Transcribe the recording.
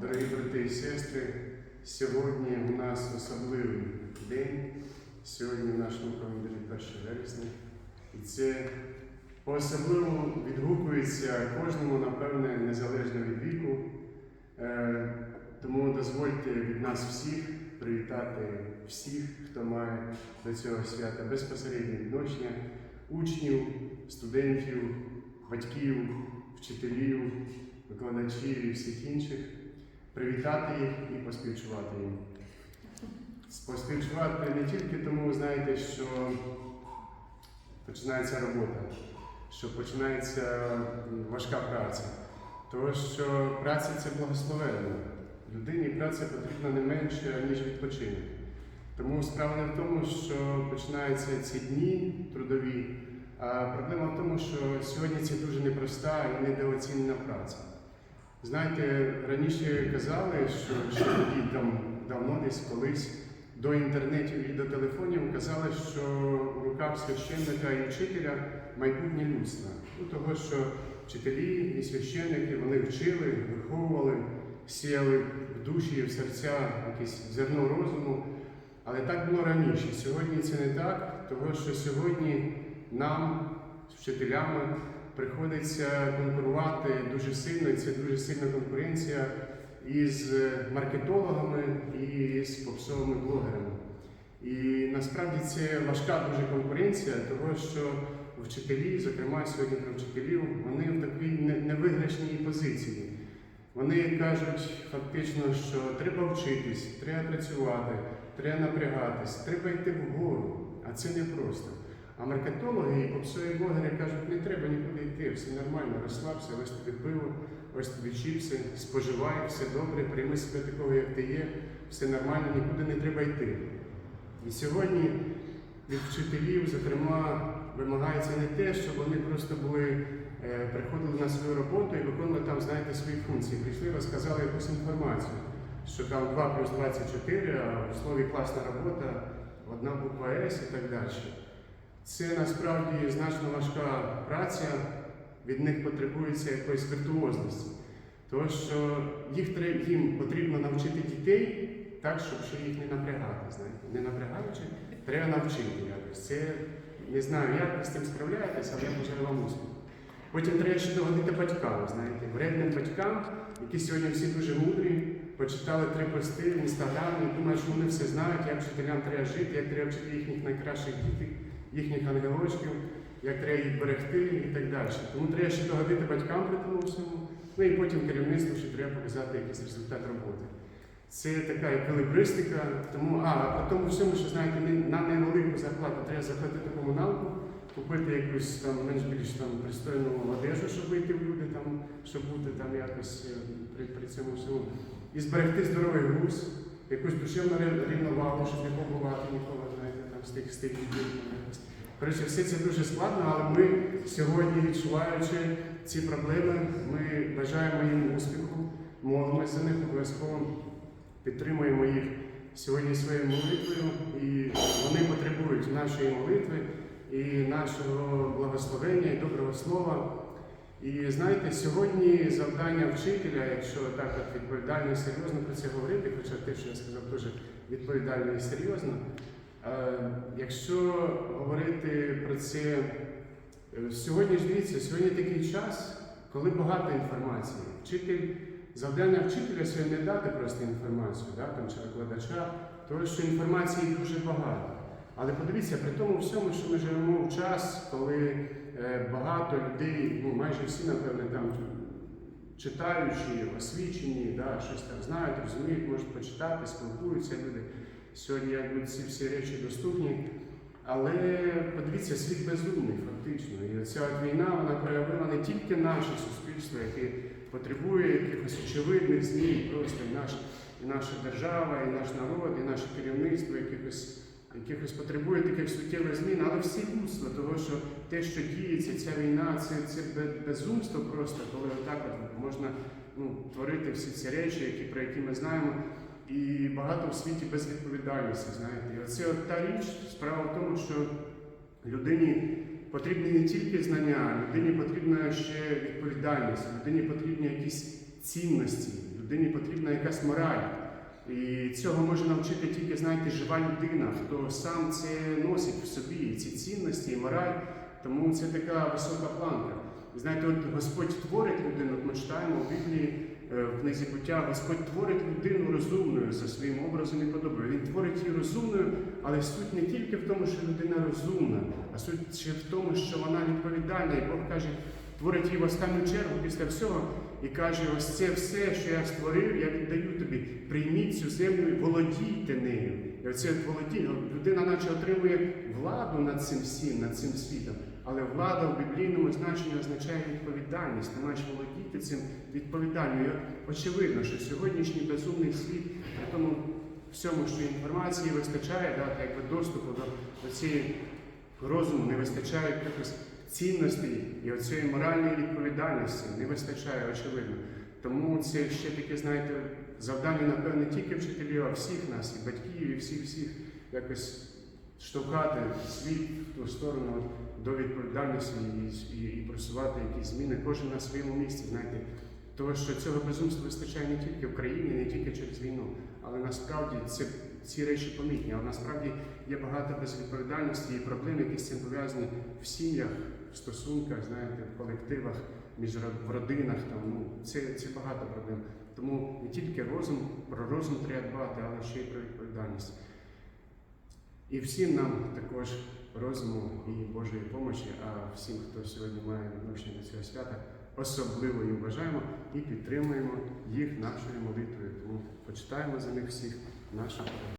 Дорогі брати і сестри, сьогодні у нас особливий день. Сьогодні в нашому календарі 1 вересня. І це по-особливо відгукується кожному, напевне, незалежно від віку. Е, Тому дозвольте від нас всіх привітати всіх, хто має до цього свята безпосереднє відношення, учнів, студентів, батьків, вчителів, викладачів і всіх інших, привітати їх і поспівчувати їм. Поспівчувати не тільки тому, знаєте, що починається робота, що починається важка праця, тому що праця це благословенно. Людині праця потрібна не менше, ніж відпочинок. Тому справа не в тому, що починаються ці дні трудові, а проблема в тому, що сьогодні це дуже непроста і недооцінена праця. Знаєте, раніше казали, що ще тоді там давно десь колись до інтернетів і до телефонів казали, що в руках священника і вчителя майбутнє людства. Ну, того, що вчителі і священники вони вчили, виховували, сіяли в душі і в серця якесь зерно розуму. Але так було раніше. Сьогодні це не так, того що сьогодні нам, з вчителями, приходиться конкурувати дуже сильно, і це дуже сильна конкуренція із маркетологами і з попсовими блогерами. І насправді це важка дуже конкуренція, того що вчителі, зокрема сьогодні про вчителів, вони в такій невиграшній позиції. Вони кажуть фактично, що треба вчитись, треба працювати, треба напрягатись, треба йти вгору, а це не просто. А маркетологи і попсові блогери кажуть, не треба нікуди йти, все нормально, розслабся, ось тобі пиво, ось тобі чіпси, споживай, все добре, прийми себе такого, як ти є, все нормально, нікуди не треба йти. І сьогодні від вчителів, зокрема, вимагається не те, щоб вони просто були, е, приходили на свою роботу і виконували там, знаєте, свої функції. Прийшли, розказали якусь інформацію, що там 2 плюс 24, а в слові класна робота, одна буква С і так далі. Це насправді значно важка праця, від них потребується якоїсь віртуозності. Тому що їх їм потрібно навчити дітей так, щоб ще їх не напрягати. Знаєте, не напрягаючи, треба навчити якось. Це не знаю, як ви з цим справляєтесь, але я бажаю вам успіху. Потім треба ще догодити батькам, знаєте, вредним батькам, які сьогодні всі дуже мудрі, почитали три пости в думають, що вони все знають, як вчителям треба жити, як треба вчити їхніх найкращих дітей, їхніх ангелочків, як треба їх берегти і так далі. Тому треба ще догодити батькам при тому всьому. Ну і потім керівництву ще треба показати якийсь результат роботи. Це така еквілібристика, тому а, а тому всьому, що знаєте, на невелику зарплату треба заплатити комуналку, купити якусь там менш більш там пристойну одежу, щоб вийти в люди, там, щоб бути там якось е, при, при цьому всьому. І зберегти здоровий глузд, якусь душевну рі- рівновагу, щоб не побувати нікого, знаєте, з тих. Коротше, все це дуже складно, але ми сьогодні, відчуваючи ці проблеми, ми бажаємо їм успіху, молимося за них обов'язково підтримуємо їх сьогодні своєю молитвою, і вони потребують нашої молитви і нашого благословення і доброго слова. І знаєте, сьогодні завдання вчителя, якщо так от відповідально і серйозно про це говорити, хоча те, що я сказав, дуже відповідально і серйозно. Е, Якщо говорити про це е, сьогодні ж дивіться, сьогодні такий час, коли багато інформації. Вчитель Завдання вчителя сьогодні не дати просто інформацію, да, там, чи викладача, тому що інформації дуже багато. Але подивіться, при тому всьому, що ми живемо в час, коли е, багато людей, ну майже всі, напевне, там читаючі, освічені, да, щось там знають, розуміють, можуть почитати, спілкуються люди. Сьогодні якби ці всі речі доступні. Але подивіться, світ безумний, фактично. І ця війна вона проявила не тільки наше суспільство, яке потребує якихось очевидних змін, просто і, наш, і наша держава, і наш народ, і наше керівництво, якихось, якихось потребує таких суттєвих змін, але всі людство, того, що те, що діється, ця війна, це, це безумство просто, коли отак от можна ну, творити всі ці речі, які, про які ми знаємо. І багато в світі безвідповідальності, знаєте. І оце от та річ, справа в тому, що людині потрібні не тільки знання, людині потрібна ще відповідальність, людині потрібні якісь цінності, Людині потрібна якась мораль. І цього може навчити тільки, знаєте, жива людина, хто сам це носить в собі, ці цінності і мораль. Тому це така висока планка. Знаєте, от Господь творить людину, от ми читаємо у Біблії в книзі буття, Господь творить людину розумною за своїм образом і подобою. Він творить її розумною, але суть не тільки в тому, що людина розумна, а суть ще в тому, що вона відповідальна. І Бог каже, творить її в останню чергу після всього і каже: ось це все, що я створив, я віддаю тобі. Прийміть цю землю і володійте нею. І оце володіння, людина наче отримує владу над цим всім, над цим світом. Але влада в біблійному значенні означає відповідальність. Ти маєш володіти цим відповідально. І очевидно, що сьогоднішній безумний світ, при тому всьому, що інформації вистачає, да, якби доступу до, до цієї розуму не вистачає якихось цінностей і оцієї моральної відповідальності не вистачає, очевидно. Тому це ще таке, знаєте, завдання, напевне, не тільки вчителів, а всіх нас, і батьків, і всіх всіх якось штовхати світ в ту сторону до відповідальності і, і, і просувати якісь зміни, кожен на своєму місці, знаєте. Тому що цього безумства вистачає не тільки в країні, не тільки через війну, але насправді це, ці речі помітні. Але насправді є багато безвідповідальності і проблем, які з цим пов'язані в сім'ях, в стосунках, знаєте, в колективах, між в родинах. Там, ну, це, це багато проблем. Тому не тільки розум, про розум треба дбати, але ще й про відповідальність. І всім нам також розуму і Божої помочі, а всім, хто сьогодні має відношення до цього свята, особливо їм бажаємо і підтримуємо їх нашою молитвою. Тому почитаємо за них всіх нашу